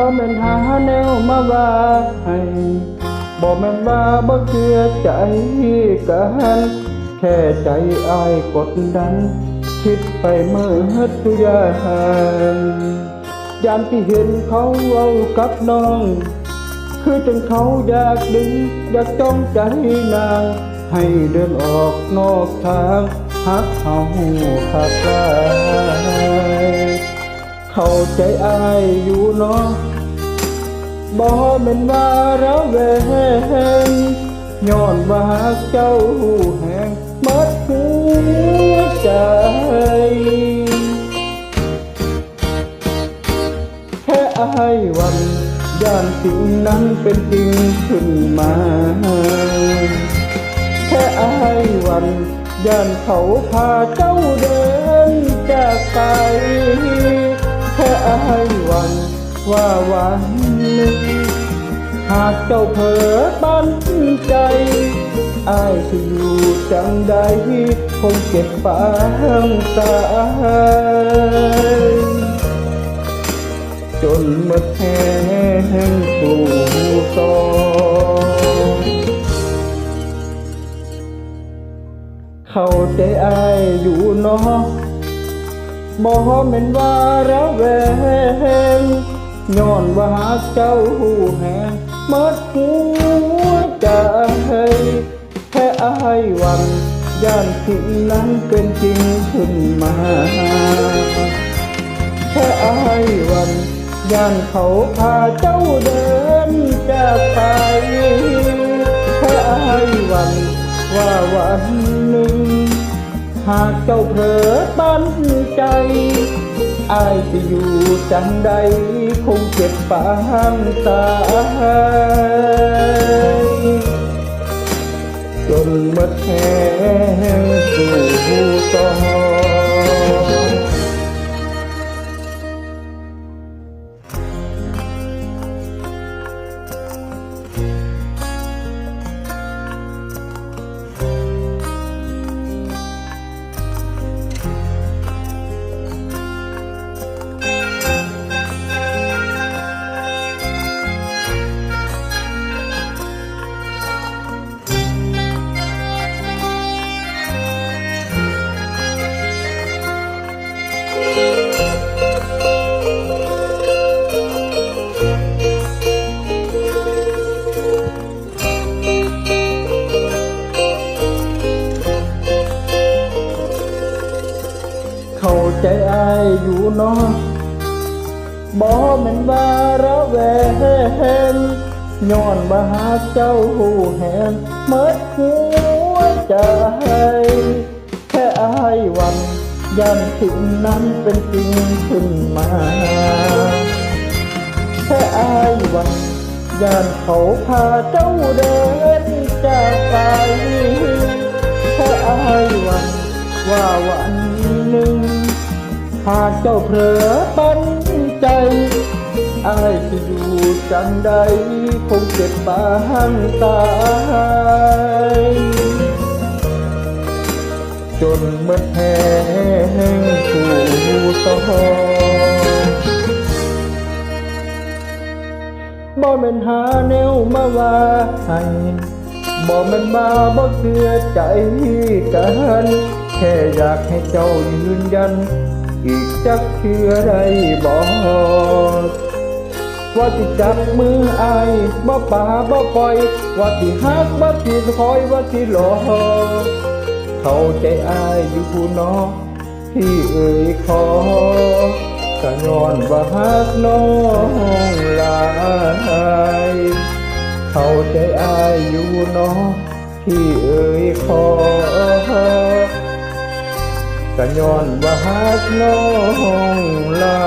บ่แม่นหาแนวมาว่าให้บ่แม่นว่าบ่เชื่อใจกันแค่ใจอายกดดัน คิดไปเมื่อทุกอย่างยามที่เห็นเขาเอากับน้อง คือจนเขาอยากดึง อยากจ้องใจนาง ให้เดินออกนอกทางหักเขาขาดลาย เข้าใจอายอยู่เนาะบ่แม่นว่าเราแวงย้อนว่าหักเจ้าแหงมัดหัวใจแค่อายวันย่านสิ่งนั้นเป็นจริงขึ้นมา แค่อายวันย่านเขาพาเจ้าเดินจากไป ว่าวันหนึ่ง หากเจ้าเผลอตั้นใจอายจะอยู่จังใดคงเก็บฝังตายจนหมดแห้งสู่ตองเข้าใจอายอยู่เนาะบ่แม่นว่าระแวง ย้อนว่าหาเจ้าหูแหงมดหัวใจแค่อายหวันย่านสิ่งนั้นเป็นจริงขึ้นมา แค่อายวันย่านเขาพาเจ้าเดินจากไปแค่อายวันว่าวันหนึ่ง หากเจ้าเผลอตั้นใจ อายจะอยู่จังใดคงเจ็บปางตายจนหมดแห้งายอยู่เนบ่แม่นว่าระแวงย้อนมาหาเจ้าหูแหงเมิดหัวใจแค่อายวันยันสิ่งนั้นเป็นจริงขึ้นมาแค่อายวันยานเขาพาเจ้าเดินจากไปแค่อายวันว่าวันหนึ่ง หากเจ้าเผลอตั้นใจอายจะอยู่จังใดคงเจ็บปางตายจนเมื่อแห้งสู่ตอบ่แม่นหาแนวมาว่าให้บ่แม่นมาบ่เชื่อใจกัน แค่อยากให้เจ้ายืนยัน อีกจักเชื่อได้บ่ว่าสิจับมืออายบ่ป่าบ่ปล่อย ว่าสิฮักบ่สิคอยว่าสิหลอเข้าใจอายอยู่ผู้น้องที่เอ่ยขอก็ย้อนว่าฮักน้องหลายเข้าใจอายอยู่น้องที่เอ่ยขอ ก็ย้อนว่าฮักน้องลา